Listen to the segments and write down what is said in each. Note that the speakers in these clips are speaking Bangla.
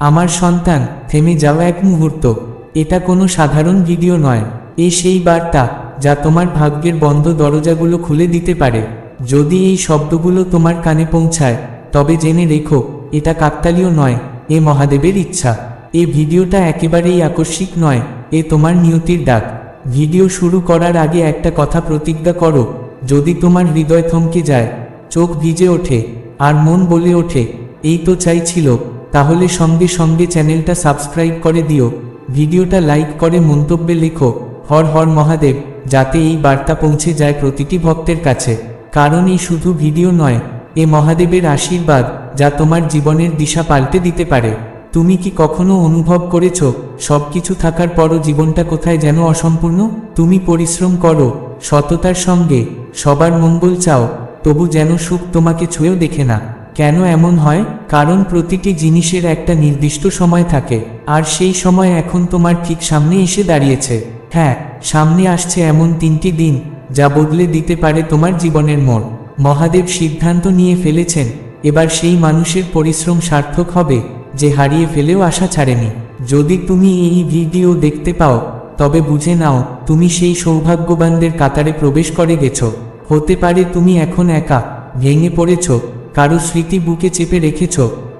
আমার সন্তান, থেমে যাওয়া এক মুহূর্ত। এটা কোনো সাধারণ ভিডিও নয়। এ সেই বার্তা যা তোমার ভাগ্যের বন্ধ দরজাগুলো খুলে দিতে পারে। যদি এই শব্দগুলো তোমার কানে পৌঁছায়, তবে জেনে রেখো, এটা কাকতালীয় নয়, এ মহাদেবের ইচ্ছা। এ ভিডিওটা একেবারেই আকস্মিক নয়, এ তোমার নিয়তির ডাক। ভিডিও শুরু করার আগে একটা কথা প্রতিজ্ঞা করো, যদি তোমার হৃদয় থমকে যায়, চোখ ভিজে ওঠে, আর মন বলে ওঠে, এই তো চাইছিল তাহলে সঙ্গে সঙ্গে চ্যানেলটা সাবস্ক্রাইব করে দিও, ভিডিওটা লাইক করে মন্তব্যে লেখো, হর হর মহাদেব, যাতে এই বার্তা পৌঁছে যায় প্রতিটি ভক্তের কাছে। কারণ এই শুধু ভিডিও নয়, এ মহাদেবের আশীর্বাদ, যা তোমার জীবনের দিশা পাল্টে দিতে পারে। তুমি কি কখনো অনুভব করেছ, সব কিছু থাকার পরও জীবনটা কোথায় যেন অসম্পূর্ণ? তুমি পরিশ্রম করো, সততার সঙ্গে, সবার মঙ্গল চাও, তবু যেন সুখ তোমাকে ছুঁয়েও দেখে না। কেন এমন হয়? কারণ প্রতিটি জিনিসের একটা নির্দিষ্ট সময় থাকে, আর সেই সময় এখন তোমার ঠিক সামনে এসে দাঁড়িয়েছে। হ্যাঁ সামনে আসছে এমন তিনটি দিন, যা বদলে দিতে পারে তোমার জীবনের মোড়। মহাদেব সিদ্ধান্ত নিয়ে ফেলেছেন, এবার সেই মানুষের পরিশ্রম সার্থক হবে, যে হারিয়ে ফেলেও আশা ছাড়েনি। যদি তুমি এই ভিডিও দেখতে পাও, তবে বুঝে নাও, তুমি সেই সৌভাগ্যবানদের কাতারে প্রবেশ করে গেছো। হতে পারে তুমি এখন একা, ভেঙে পড়েছ কারও স্মৃতি বুকে চেপে রেখেছ,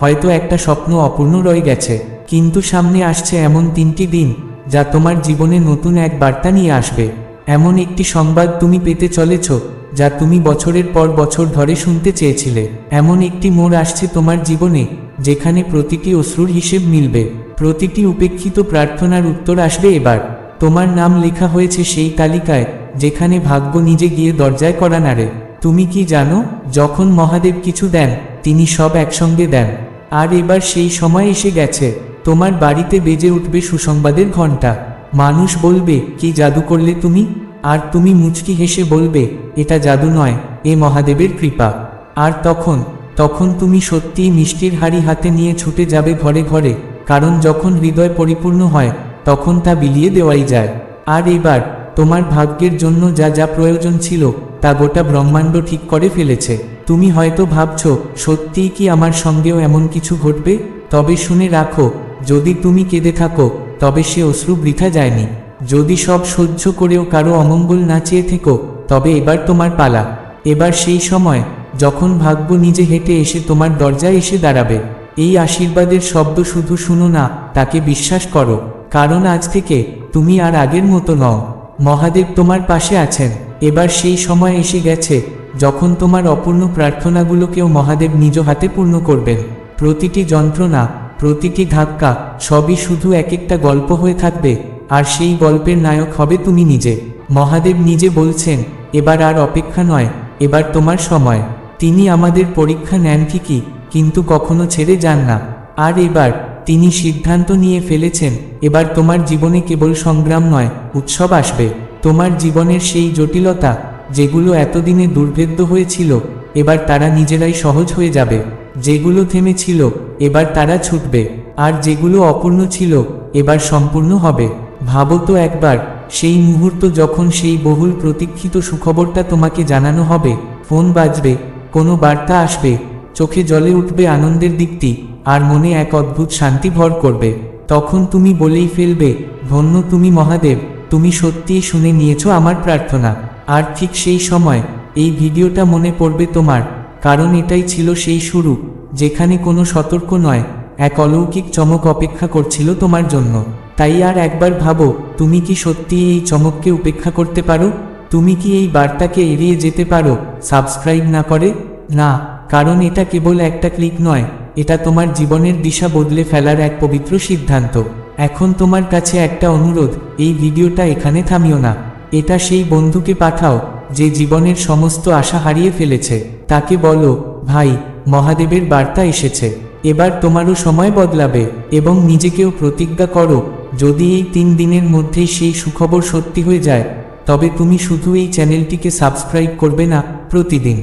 হয়তো একটা স্বপ্ন অপূর্ণ রয়ে গেছে, কিন্তু সামনে আসছে এমন তিনটি দিন, যা তোমার জীবনে নতুন এক বার্তা নিয়ে আসবে। এমন একটি সংবাদ তুমি পেতে চলেছ, যা তুমি বছরের পর বছর ধরে শুনতে চেয়েছিলে। এমন একটি মোড় আসছে তোমার জীবনে, যেখানে প্রতিটি অশ্রুর হিসেব মিলবে। প্রতিটি উপেক্ষিত প্রার্থনার উত্তর আসবে এবার। তোমার নাম লেখা হয়েছে সেই তালিকায়, যেখানে ভাগ্য নিজে গিয়ে দরজায় করা নাড়ে। তুমি কি জানো, যখন মহাদেব কিছু দেন, তিনি সব একসঙ্গে দেন। আর এবার সেই সময় এসে গেছে, তোমার বাড়িতে বেজে উঠবে সুসংবাদের ঘণ্টা। মানুষ বলবে, কি জাদু করলে তুমি? আর তুমি মুচকি হেসে বলবে, এটা জাদু নয়, এ মহাদেবের কৃপা। আর তখন তখন তুমি সত্যিই মিষ্টির হাড়ি হাতে নিয়ে ছুটে যাবে ঘরে ঘরে, কারণ যখন হৃদয় পরিপূর্ণ হয়, তখন তা বিলিয়ে দেওয়াই যায়। আর এবার তোমার ভাগ্যের জন্য যা যা প্রয়োজন ছিল, তা গোটা ব্রহ্মাণ্ড ঠিক করে ফেলেছে। তুমি হয়তো ভাবছ, সত্যিই কি আমার সঙ্গেও এমন কিছু ঘটবে? তবে শুনে রাখো, যদি তুমি কেঁদে থাকো, তবে সে অশ্রু বৃথা যায়নি। যদি সব সহ্য করেও কারও অমঙ্গল না চেয়ে থেকো, তবে এবার তোমার পালা। এবার সেই সময়, যখন ভাগ্য নিজে হেঁটে এসে তোমার দরজায় এসে দাঁড়াবে। এই আশীর্বাদের শব্দ শুধু শুনো না, তাকে বিশ্বাস করো। কারণ আজ থেকে, তুমি আর আগের মতো নও। মহাদেব তোমার পাশে আছেন। এবার সেই সময় এসে গেছে, যখন তোমার অপূর্ণ প্রার্থনাগুলোকেও মহাদেব নিজ হাতে পূর্ণ করবেন। প্রতিটি যন্ত্রণা, প্রতিটি ধাক্কা, সবই শুধু এক একটা গল্প হয়ে থাকবে, আর সেই গল্পের নায়ক হবে তুমি নিজে। মহাদেব নিজে বলছেন, এবার আর অপেক্ষা নয়, এবার তোমার সময়। তিনি আমাদের পরীক্ষা নেন ঠিকই, কিন্তু কখনো ছেড়ে যান না। আর এবার তিনি সিদ্ধান্ত নিয়ে ফেলেছেন, এবার তোমার জীবনে কেবল সংগ্রাম নয়, উৎসব আসবে। তোমার জীবনের সেই জটিলতা, যেগুলো এতদিনে দুর্ভেদ্য হয়েছিল, এবার তারা নিজেরাই সহজ হয়ে যাবে। যেগুলো থেমেছিল, এবার তারা ছুটবে। আর যেগুলো অপূর্ণ ছিল, এবার সম্পূর্ণ হবে। ভাবো তো একবার, সেই মুহূর্ত যখন সেই বহুল প্রতীক্ষিত সুখবরটা তোমাকে জানানো হবে, ফোন বাজবে, কোনো বার্তা আসবে চোখে জলে উঠবে আনন্দের দিকটি, আর মনে এক অদ্ভুত শান্তি ভর করবে। তখন তুমি বলেই ফেলবে, ধন্য তুমি মহাদেব, তুমি সত্যিই শুনে নিয়েছো আমার প্রার্থনা। আর ঠিক সেই সময়, এই ভিডিওটা মনে পড়বে তোমার, কারণ এটাই ছিল সেই শুরু, যেখানে কোনো সতর্ক নয়, এক অলৌকিক চমক অপেক্ষা করছিল তোমার জন্য। তাই আর একবার ভাবো, তুমি কি সত্যি এই চমককে উপেক্ষা করতে পারো? তুমি কি এই বার্তাকে এড়িয়ে যেতে পারো, সাবস্ক্রাইব না করে? না, কারণ এটা কেবল একটা ক্লিক নয়, এটা তোমার জীবনের দিশা বদলে ফেলার এক পবিত্র সিদ্ধান্ত। এখন তোমার কাছে একটা অনুরোধ, এই ভিডিওটা এখানে থামিও না। এটা সেই বন্ধুকে পাঠাও, যে জীবনের সমস্ত আশা হারিয়ে ফেলেছে। তাকে বলো, ভাই, মহাদেবের বার্তা এসেছে। এবার তোমারও সময় বদলাবে এবং নিজেকেও প্রতিজ্ঞা করো, যদি এই তিন দিনের মধ্যেই সেই সুখবর সত্যি হয়ে যায়, তবে তুমি শুধু এই চ্যানেলটিকে সাবস্ক্রাইব করবে না, প্রতিদিন।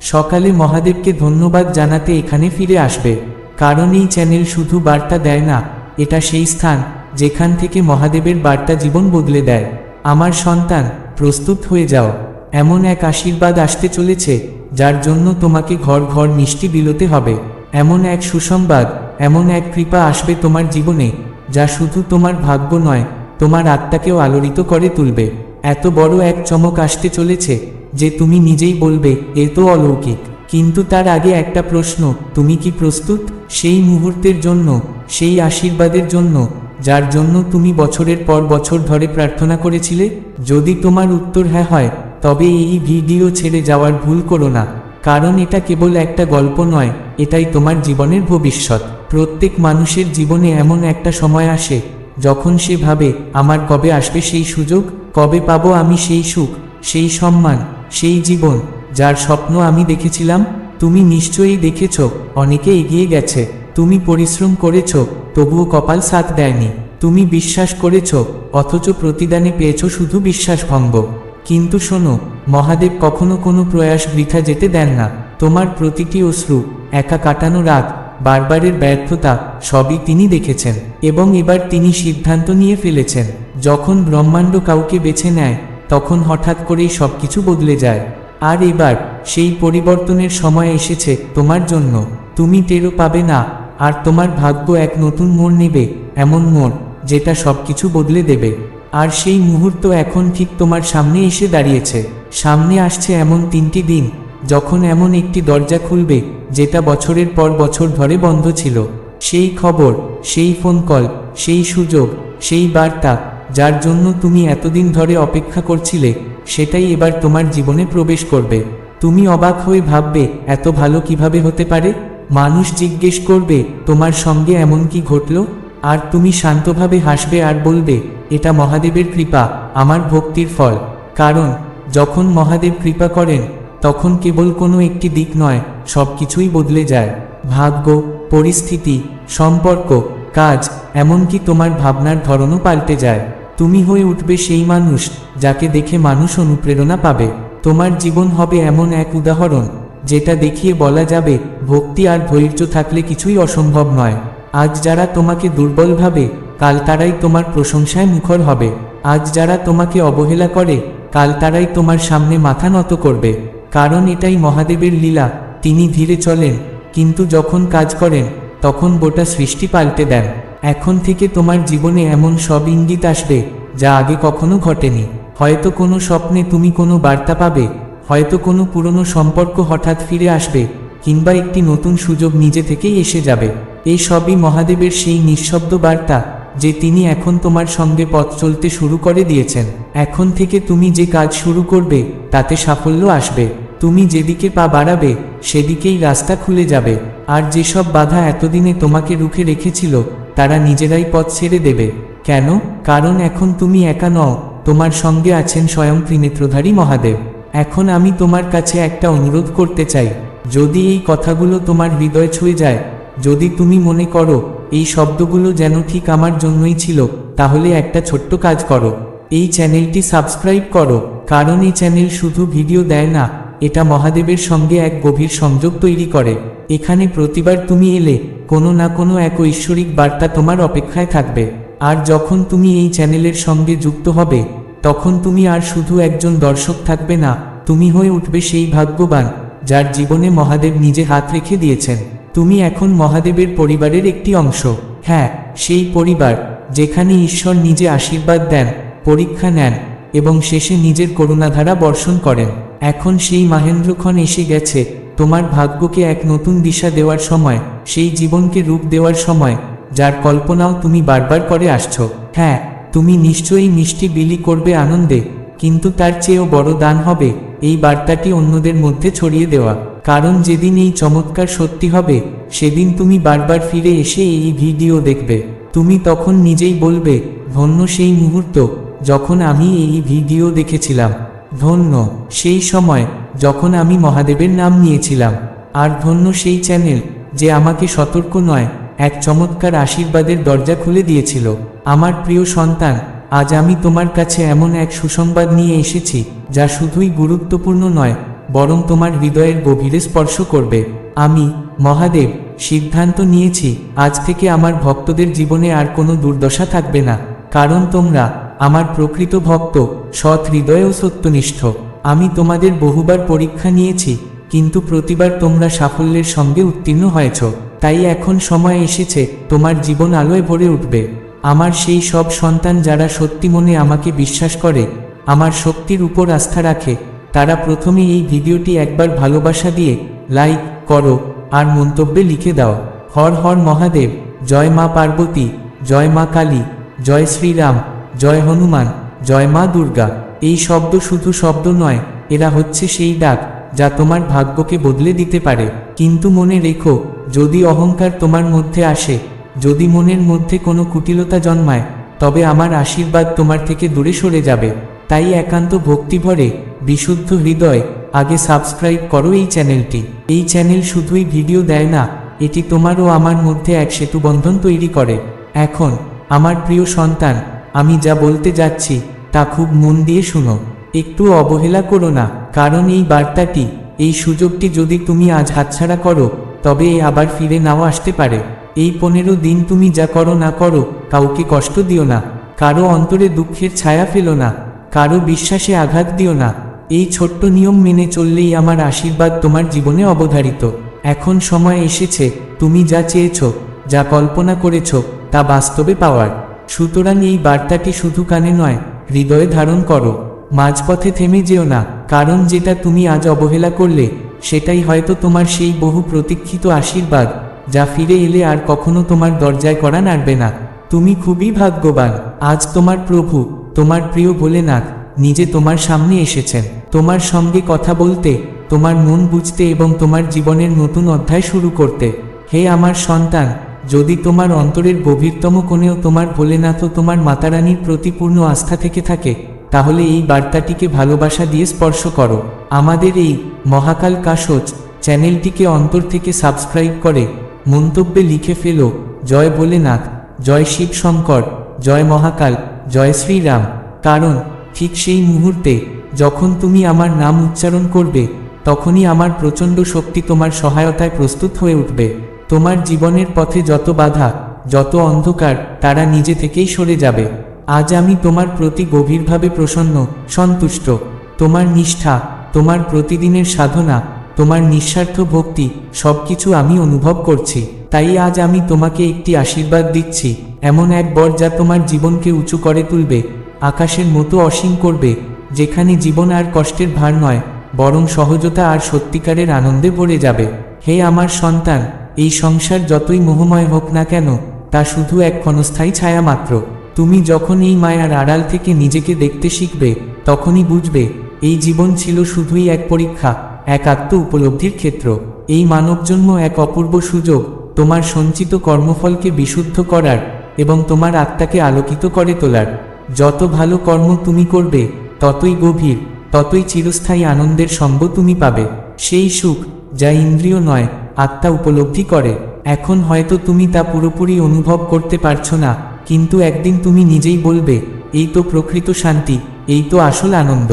সকালে মহাদেবকে ধন্যবাদ জানাতে এখানে ফিরে আসবে। কারণ এই চ্যানেল শুধু বার্তা দেয় না, এটা সেই স্থান যেখান থেকে মহাদেবের বার্তা জীবন বদলে দেয়। আমার সন্তান, প্রস্তুত হয়ে যাও। এমন এক আশীর্বাদ আসতে চলেছে, যার জন্য তোমাকে ঘর ঘর মিষ্টি বিলোতে হবে। এমন এক সুসংবাদ, এমন এক কৃপা আসবে তোমার জীবনে, যা শুধু তোমার ভাগ্য নয়, তোমার আত্মাকেও আলোড়িত করে তুলবে। এত বড় এক চমক আসতে চলেছে যে তুমি নিজেই বলবে, এ তো অলৌকিক। কিন্তু তার আগে একটা প্রশ্ন, তুমি কি প্রস্তুত? সেই মুহূর্তের জন্য, সেই আশীর্বাদের জন্য, যার জন্য তুমি বছরের পর বছর ধরে প্রার্থনা করেছিলে? যদি তোমার উত্তর হ্যাঁ হয়, তবে এই ভিডিও ছেড়ে যাওয়ার ভুল করো না। কারণ এটা কেবল একটা গল্প নয়, এটাই তোমার জীবনের ভবিষ্যৎ। প্রত্যেক মানুষের জীবনে এমন একটা সময় আসে, যখন সে ভাবে, আমার কবে আসবে সেই সুযোগ? কবে পাবো আমি সেই সুখ, সেই সম্মান? সেই জীবন, যার স্বপ্ন আমি দেখেছিলাম, তুমি নিশ্চয়ই দেখেছ, অনেকে এগিয়ে গেছে, তুমি পরিশ্রম করেছ, তবুও কপাল সাথ দেয়নি, তুমি বিশ্বাস করেছ, অথচ প্রতিদানে পেয়েছ শুধু বিশ্বাসভঙ্গ। কিন্তু শোনো, মহাদেব কখনো কোনো প্রয়াস বৃথা যেতে দেন না, তোমার প্রতিটি অশ্রু, একা কাটানো রাত, বারবারের ব্যর্থতা, সবই তিনি দেখেছেন, এবং এবার তিনি সিদ্ধান্ত নিয়ে ফেলেছেন, যখন ব্রহ্মাণ্ড কাউকে বেছে নেয় তখন হঠাৎ করেই সবকিছু বদলে যায়। আর এবার সেই পরিবর্তনের সময় এসেছে তোমার জন্য। তুমি টেরও পাবে না, আর তোমার ভাগ্য এক নতুন মোড় নেবে, এমন মোড় যেটা সবকিছু বদলে দেবে। আর সেই মুহূর্ত এখন ঠিক তোমার সামনে এসে দাঁড়িয়েছে। সামনে আসছে এমন তিনটি দিন, যখন এমন একটি দরজা খুলবে, যেটা বছরের পর বছর ধরে বন্ধ ছিল। সেই খবর, সেই ফোন কল সেই সুযোগ, সেই বার্তা যার জন্য তুমি এতদিন ধরে অপেক্ষা করছিলে, সেটাই এবার তোমার জীবনে প্রবেশ করবে। তুমি অবাক হয়ে ভাববে, এত ভালো কীভাবে হতে পারে? মানুষ জিজ্ঞেস করবে, তোমার সঙ্গে এমন কি ঘটল? আর তুমি শান্তভাবে হাসবে আর বলবে, এটা মহাদেবের কৃপা, আমার ভক্তির ফল। কারণ, যখন মহাদেব কৃপা করেন, তখন কেবল কোনো একটি দিক নয় সব কিছুই বদলে যায়। ভাগ্য, পরিস্থিতি, সম্পর্ক, কাজ, এমনকি তোমার ভাবনার ধরনও পাল্টে যায়। তুমি হয়ে উঠবে সেই মানুষ, যাকে দেখে মানুষ অনুপ্রেরণা পাবে। তোমার জীবন হবে এমন এক উদাহরণ, যেটা দেখিয়ে বলা যাবে, ভক্তি আর ধৈর্য থাকলে কিছুই অসম্ভব নয়। আজ যারা তোমাকে দুর্বল ভাবে, কাল তারাই তোমার প্রশংসায় মুখর হবে। আজ যারা তোমাকে অবহেলা করে, কাল তারাই তোমার সামনে মাথা নত করবে। কারণ এটাই মহাদেবের লীলা, তিনি ধীরে চলেন, কিন্তু যখন কাজ করেন, তখন গোটা সৃষ্টি পাল্টে দেন। এখন থেকে তোমার জীবনে এমন সব ইঙ্গিত আসবে, যা আগে কখনো ঘটেনি। হয়তো কোনো স্বপ্নে তুমি কোনো বার্তা পাবে, হয়তো কোনো পুরনো সম্পর্ক হঠাৎ ফিরে আসবে, কিংবা একটি নতুন সুযোগ নিজে থেকেই এসে যাবে। এই সবই মহাদেবের সেই নিঃশব্দ বার্তা, যে তিনি এখন তোমার সঙ্গে পথ চলতে শুরু করে দিয়েছেন। এখন থেকে তুমি যে কাজ শুরু করবে, তাতে সাফল্য আসবে। তুমি যেদিকে পা বাড়াবে, সেদিকেই রাস্তা খুলে যাবে। আর যেসব বাধা এতদিনে তোমাকে রুখে রেখেছিল, তারা নিজেরাই পথ ছেড়ে দেবে। কেন? কারণ এখন তুমি একা নও, তোমার সঙ্গে আছেন স্বয়ং ত্রিনেত্রধারী মহাদেব। এখন আমি তোমার কাছে একটা অনুরোধ করতে চাই। যদি এই কথাগুলো তোমার হৃদয় ছুঁয়ে যায়, যদি তুমি মনে করো, এই শব্দগুলো যেন ঠিক আমার জন্যই ছিল, তাহলে একটা ছোট্ট কাজ করো। এই চ্যানেলটি সাবস্ক্রাইব করো, কারণ এই চ্যানেল শুধু ভিডিও দেয় না এটা মহাদেবের সঙ্গে এক গভীর সংযোগ তৈরি করে। এখানে প্রতিবার তুমি এলে, কোনো না কোনো এক ঐশ্বরিক বার্তা তোমার অপেক্ষায় থাকবে। আর যখন তুমি এই চ্যানেলের সঙ্গে যুক্ত হবে, তখন তুমি আর শুধু একজন দর্শক থাকবে না, তুমি হয়ে উঠবে সেই ভাগ্যবান, যার জীবনে মহাদেব নিজে হাত রেখে দিয়েছেন। তুমি এখন মহাদেবের পরিবারের একটি অংশ। হ্যাঁ সেই পরিবার, যেখানে ঈশ্বর নিজে আশীর্বাদ দেন, পরীক্ষা নেন এবং শেষে নিজের করুণাধারা বর্ষণ করেন। এখন সেই মাহেন্দ্রক্ষণ এসে গেছে, তোমার ভাগ্যকে এক নতুন দিশা দেওয়ার সময়, সেই জীবনকে রূপ দেওয়ার সময়, যার কল্পনাও তুমি বারবার করে আসছো। হ্যাঁ তুমি নিশ্চয়ই মিষ্টি বিলি করবে আনন্দে, কিন্তু তার চেয়েও বড় দান হবে, এই বার্তাটি অন্যদের মধ্যে ছড়িয়ে দেওয়া। কারণ যেদিন এই চমৎকার সত্যি হবে, সেদিন তুমি বারবার ফিরে এসে এই ভিডিও দেখবে। তুমি তখন নিজেই বলবে, ধন্য সেই মুহূর্ত যখন আমি এই ভিডিও দেখেছিলাম, ধন্য, সেই সময় যখন আমি মহাদেবের নাম নিয়েছিলাম। আর ধন্য সেই চ্যানেল, যে আমাকে সতর্ক নয়, এক চমৎকার আশীর্বাদের দরজা খুলে দিয়েছিল। আমার প্রিয় সন্তান, আজ আমি তোমার কাছে এমন এক সুসংবাদ নিয়ে এসেছি, যা শুধুই গুরুত্বপূর্ণ নয়, বরং তোমার হৃদয়ের গভীরে স্পর্শ করবে। আমি, মহাদেব, সিদ্ধান্ত নিয়েছি, আজ থেকে আমার ভক্তদের জীবনে আর কোনো দুর্দশা থাকবে না, কারণ তোমরা আমার প্রকৃত ভক্ত, সৎ হৃদয় ও সত্যনিষ্ঠ। আমি তোমাদের বহুবার পরীক্ষা নিয়েছি, কিন্তু প্রতিবার তোমরা সাফল্যের সঙ্গে উত্তীর্ণ হয়েছ। তাই এখন সময় এসেছে, তোমার জীবন আলোয় ভরে উঠবে। আমার সেই সব সন্তান যারা সত্যি মনে আমাকে বিশ্বাস করে, আমার শক্তির উপর আস্থা রাখে, তারা প্রথমে এই ভিডিওটি একবার ভালোবাসা দিয়ে লাইক করো, আর মন্তব্যে লিখে দাও, হর হর মহাদেব, জয় মা পার্বতী, জয় মা কালী, জয় শ্রীরাম। জয় হনুমান, জয় মা দুর্গা, এই শব্দ শুধু শব্দ নয়, এরা হচ্ছে সেই ডাক, যা তোমার ভাগ্যকে বদলে দিতে পারে। কিন্তু মনে রেখো, যদি অহংকার তোমার মধ্যে আসে, যদি মনের মধ্যে কোনো কুটিলতা জন্মায়, তবে আমার আশীর্বাদ তোমার থেকে দূরে সরে যাবে। তাই একান্ত ভক্তিভরে বিশুদ্ধ হৃদয়, আগে সাবস্ক্রাইব করো এই চ্যানেলটি। এই চ্যানেল শুধুই ভিডিও দেয় না, এটি তোমার ও আমার মধ্যে এক সেতুবন্ধন তৈরি করে। এখন, আমার প্রিয় সন্তান আমি যা বলতে যাচ্ছি, তা খুব মন দিয়ে শুনো। একটু অবহেলা করো না, কারণ এই বার্তাটি, এই সুযোগটি যদি তুমি আজ হাতছাড়া করো, তবে এ আবার ফিরে নাও আসতে পারে। এই পনেরো দিন তুমি যা করো না করো, কাউকে কষ্ট দিও না। কারও অন্তরে দুঃখের ছায়া ফেলো না। কারও বিশ্বাসে আঘাত দিও না। এই ছোট্ট নিয়ম মেনে চললেই আমার আশীর্বাদ তোমার জীবনে অবধারিত। এখন সময় এসেছে, তুমি যা চেয়েছ, যা কল্পনা করেছ, তা বাস্তবে পাওয়ার। সুতরাং এই বার্তাটি শুধু কানে নয়, হৃদয়ে ধারণ করো। মাঝপথে থেমে যেও না, কারণ যেটা তুমি আজ অবহেলা করলে, সেটাই হয়তো তোমার সেই বহু প্রতীক্ষিত আশীর্বাদ, যা ফিরে এলে আর কখনো তোমার দরজায় করা নাড়বে না। তুমি খুবই ভাগ্যবান, আজ তোমার প্রভু, তোমার প্রিয় ভোলেনাথ, নিজে তোমার সামনে এসেছেন। তোমার সঙ্গে কথা বলতে, তোমার মন বুঝতে এবং তোমার জীবনের নতুন অধ্যায় শুরু করতে। হে আমার সন্তান যদি তোমার অন্তরের গভীরতম কোণেও তোমার ভোলেনাথ তোমার মাতারানীর প্রতি পূর্ণ আস্থা থেকে থাকে, তাহলে এই বার্তাটিকে ভালোবাসা দিয়ে স্পর্শ করো। আমাদের এই মহাকাল কাশোচ চ্যানেলটিকে অন্তর থেকে সাবস্ক্রাইব করে, মন্তব্যে লিখে ফেলো, জয় ভোলেনাথ, জয় শিব শঙ্কর জয় মহাকাল, জয় শ্রীরাম। কারণ, ঠিক সেই মুহূর্তে, যখন তুমি আমার নাম উচ্চারণ করবে, তখনই আমার প্রচণ্ড শক্তি তোমার সহায়তায় প্রস্তুত হয়ে উঠবে। তোমার জীবনের পথে যত বাধা, যত অন্ধকার, তারা নিজে থেকেই সরে যাবে। আজ আমি তোমার প্রতি গভীরভাবে প্রসন্ন, সন্তুষ্ট। তোমার নিষ্ঠা, তোমার প্রতিদিনের সাধনা, তোমার নিঃস্বার্থ ভক্তি, সবকিছু আমি অনুভব করছি। তাই আজ আমি তোমাকে একটি আশীর্বাদ দিচ্ছি, এমন এক বর যা তোমার জীবনকে উঁচু করে তুলবে, আকাশের মতো অসীম করবে, যেখানে জীবন আর কষ্টের ভার নয়, বরং সহজতা আর সত্যিকারের আনন্দে ভরে যাবে। হে আমার সন্তান এই সংসার যতই মোহময় হোক না কেন, তা শুধু এক ক্ষণস্থায়ী ছায়া মাত্র। তুমি যখন এই মায়ার আড়াল থেকে নিজেকে দেখতে শিখবে, তখনই বুঝবে, এই জীবন ছিল শুধুই এক পরীক্ষা, এক আত্ম উপলব্ধির ক্ষেত্র। এই মানবজন্ম এক অপূর্ব সুযোগ, তোমার সঞ্চিত কর্মফলকে বিশুদ্ধ করার এবং তোমার আত্মাকে আলোকিত করে তোলার। যত ভালো কর্ম তুমি করবে, ততই গভীর, ততই চিরস্থায়ী আনন্দের সঙ্গ তুমি পাবে। সেই সুখ, যা ইন্দ্রিয় নয় আত্মা উপলব্ধি করে, এখন হয়তো তুমি তা পুরোপুরি অনুভব করতে পারছ না, কিন্তু একদিন তুমি নিজেই বলবে, এই তো প্রকৃত শান্তি, এই তো আসল আনন্দ।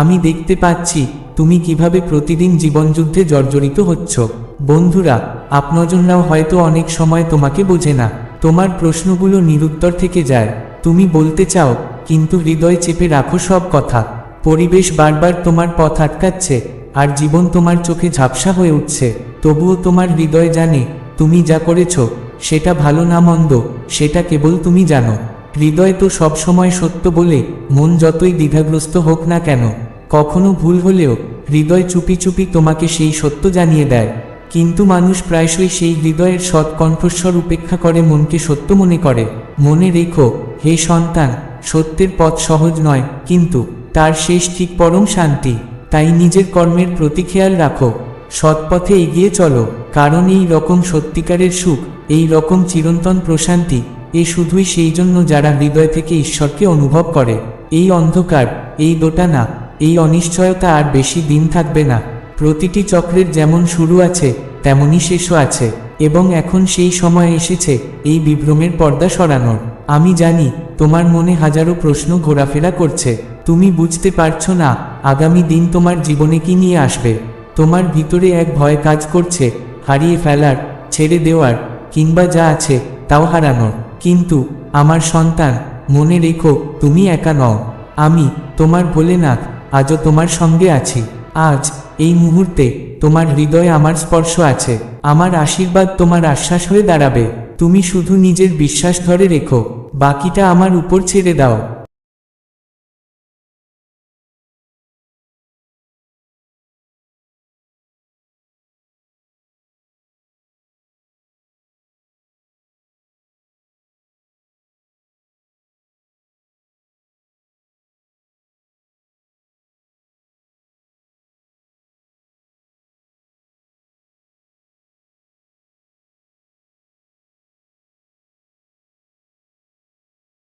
আমি দেখতে পাচ্ছি, তুমি কীভাবে প্রতিদিন জীবনযুদ্ধে জর্জরিত হচ্ছ। বন্ধুরা, আপনজনরাও হয়তো অনেক সময় তোমাকে বোঝে না। তোমার প্রশ্নগুলো নিরুত্তর থেকে যায়। তুমি বলতে চাও, কিন্তু হৃদয় চেপে রাখো সব কথা। পরিবেশ বারবার তোমার পথ আটকাচ্ছে, আর জীবন তোমার চোখে ঝাপসা হয়ে উঠছে। তবুও তোমার হৃদয় জানে, তুমি যা করেছ, সেটা ভালো না মন্দ, সেটা কেবল তুমি জানো। হৃদয় তো সবসময় সত্য বলে, মন যতই দ্বিধাগ্রস্ত হোক না কেন, কখনো ভুল হলেও হৃদয় চুপি চুপি তোমাকে সেই সত্য জানিয়ে দেয়। কিন্তু মানুষ প্রায়শই সেই হৃদয়ের সৎ কণ্ঠস্বর উপেক্ষা করে মনকে সত্য মনে করে। মনে রেখো, হে সন্তান, সত্যের পথ সহজ নয়, কিন্তু তার শেষ ঠিক পরম শান্তি, তাই নিজের কর্মের প্রতি খেয়াল রাখো। সৎপথে এগিয়ে চলো, কারণ এই রকম সত্যিকারের সুখ, এই রকম চিরন্তন প্রশান্তি, এ শুধুই সেই জন্য যারা হৃদয় থেকে ঈশ্বরকে অনুভব করে। এই অন্ধকার, এই দোটানা, এই অনিশ্চয়তা আর বেশি দিন থাকবে না। প্রতিটি চক্রের যেমন শুরু আছে, তেমনই শেষও আছে, এবং এখন সেই সময় এসেছে, এই বিভ্রমের পর্দা সরানোর। আমি জানি, তোমার মনে হাজারো প্রশ্ন ঘোরাফেরা করছে। তুমি বুঝতে পারছ না, আগামী দিন তোমার জীবনে কি নিয়ে আসবে। তোমার ভিতরে এক ভয় কাজ করছে, হারিয়ে ফেলার, ছেড়ে দেওয়ার, কিংবা যা আছে তাও হারানোর। কিন্তু, আমার সন্তান, মনে রেখো, তুমি একা নও। আমি, তোমার ভোলেনাথ, আজও তোমার সঙ্গে আছি। আজ, এই মুহূর্তে, তোমার হৃদয়ে আমার স্পর্শ আছে। আমার আশীর্বাদ তোমার আশ্বাস হয়ে দাঁড়াবে। তুমি শুধু নিজের বিশ্বাস ধরে রেখো। বাকিটা আমার উপর ছেড়ে দাও।